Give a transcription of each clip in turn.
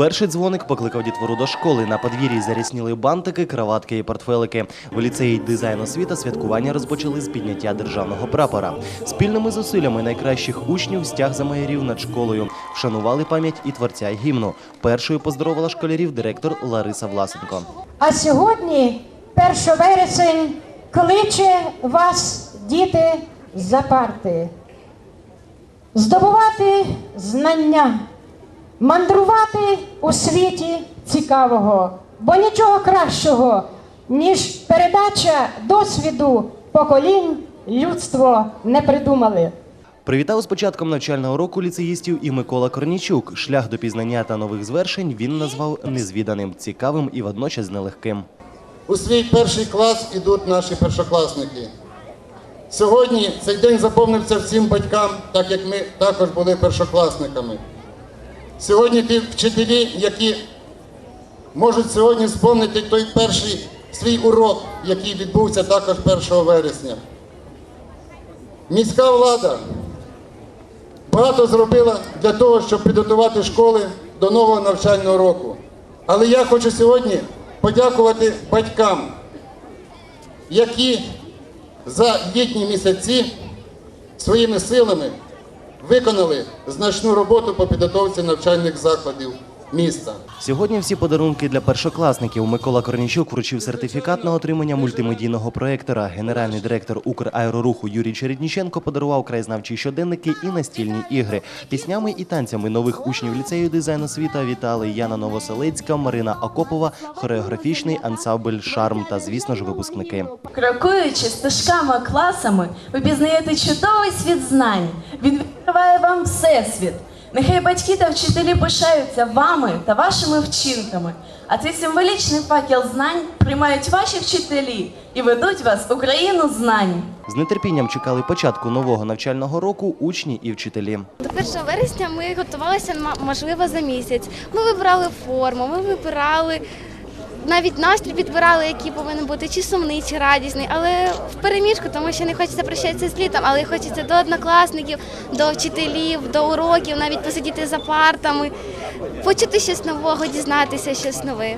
Перший дзвоник покликав дітвору до школи. На подвір'ї зарісніли бантики, краватки і портфелики. В ліцеї дизайн освіта святкування розпочали з підняття державного прапора. Спільними зусиллями найкращих учнів стяг замаярів над школою. Вшанували пам'ять і творця гімну. Першою поздоровила школярів директор Лариса Власенко. А сьогодні, 1 вересень, кличе вас, діти, за парти. Здобувати знання, мандрувати у світі цікавого, бо нічого кращого, ніж передача досвіду поколінь людство не придумали. Привітав з початком навчального року ліцеїстів і Микола Корнічук. Шлях до пізнання та нових звершень він назвав незвіданим, цікавим і водночас нелегким. У свій перший клас ідуть наші першокласники. Сьогодні цей день заповнився всім батькам, так як ми також були першокласниками. Сьогодні ті вчителі, які можуть сьогодні спомнити той перший свій урок, який відбувся також 1 вересня. Міська влада багато зробила для того, щоб підготувати школи до нового навчального року. Але я хочу сьогодні подякувати батькам, які за літні місяці своїми силами виконали значну роботу по підготовці навчальних закладів міста. Сьогодні всі подарунки для першокласників. Микола Корнічук вручив сертифікат на отримання мультимедійного проектора. Генеральний директор Украероруху Юрій Чередніченко подарував краєзнавчі щоденники і настільні ігри. Піснями і танцями нових учнів ліцею дизайн освіта вітали Яна Новоселецька, Марина Акопова, хореографічний ансамбль Шарм та, звісно ж, випускники. Крокуючи стежками класами, ви пізнаєте чудовий світ знань. Він відкриває вам всесвіт. Нехай батьки та вчителі пишаються вами та вашими вчинками. А цей символічний факел знань приймають ваші вчителі і ведуть вас у країну знань. З нетерпінням чекали початку нового навчального року учні і вчителі. До 1 вересня ми готувалися можливо за місяць. Ми вибирали форму, ми вибирали навіть настрій підбирали, який повинен бути чи сумний, чи радісний, але в переміжку, тому що не хочеться прощатися з літом, але хочеться до однокласників, до вчителів, до уроків, навіть посидіти за партами, почути щось нового, дізнатися щось нове.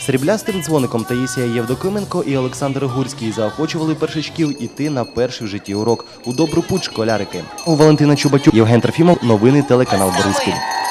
Сріблястим дзвоником Таїсія Євдокименко і Олександр Гурський заохочували першачків іти на перший в житті урок у добру путь школярики. У Валентина Чубатюк, Євген Трофімов, новини телеканал Бориспіль.